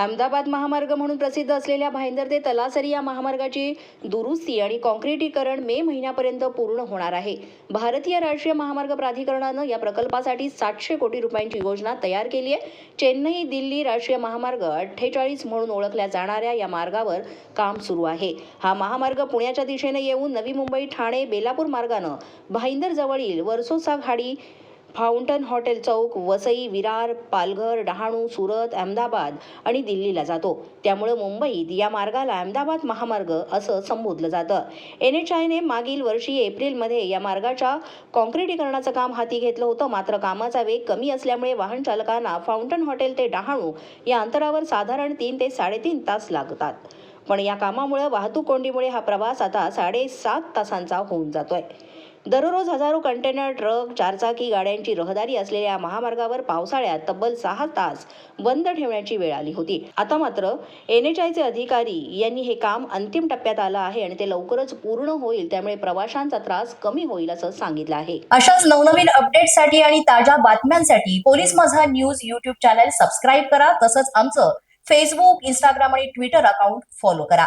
अहमदाबाद महामार्ग म्हणून प्रसिद्ध असलेल्या भाईंदर ते तलासरी या महामार्गाची दुरुस्ती आणि काँक्रिटीकरण मे महिन्यापर्यंत पूर्ण होणार आहे. भारतीय राष्ट्रीय महामार्ग प्राधिकरणानं या प्रकल्पासाठी सातशे कोटी रुपयांची योजना तयार केली आहे. चेन्नई दिल्ली राष्ट्रीय महामार्ग अठ्ठेचाळीस म्हणून ओळखल्या जाणाऱ्या या मार्गावर काम सुरू आहे. हा महामार्ग पुण्याच्या दिशेने येऊन नवी मुंबई ठाणे बेलापूर मार्गानं भाईंदर जवळील वर्सोसा घाडी फाउंटन हॉटेल चौक वसई विरार पालघर डहाणू सुरत अहमदाबाद आणि दिल्लीला जातो. त्यामुळे मुंबईत या मार्गाला अहमदाबाद महामार्ग असं संबोधलं जातं. एन एच आयने मागील वर्षी एप्रिलमध्ये या मार्गाच्या काँक्रिटीकरणाचं काम हाती घेतलं होतं. मात्र कामाचा वेग कमी असल्यामुळे वाहन चालकांना फाउंटन हॉटेल ते डहाणू या अंतरावर साधारण तीन ते साडेतीन तास लागतात. पण या कामामुळे वाहतूक कोंडीमुळे हा प्रवास आता साडेसात तासांचा होऊन जातोय. दररोज हजारो कंटेनर ट्रक चारचाकी गाड्यांची रहदारी असलेल्या महामार्गावर पावसाळ्यात तब्बल सहा तास बंद ठेवण्याची वेळ आली होती. आता मात्र एन एच आयचे अधिकारी यांनी हे काम अंतिम टप्प्यात आलं आहे आणि ते लवकरच पूर्ण होईल त्यामुळे प्रवाशांचा त्रास कमी होईल असं सांगितलं आहे. अशाच नवनवीन अपडेटसाठी आणि ताज्या बातम्यांसाठी police Majha news YouTube channel subscribe करा तसंच आमचं फेसबुक इंस्टाग्राम आणि ट्विटर अकाउंट फॉलो करा.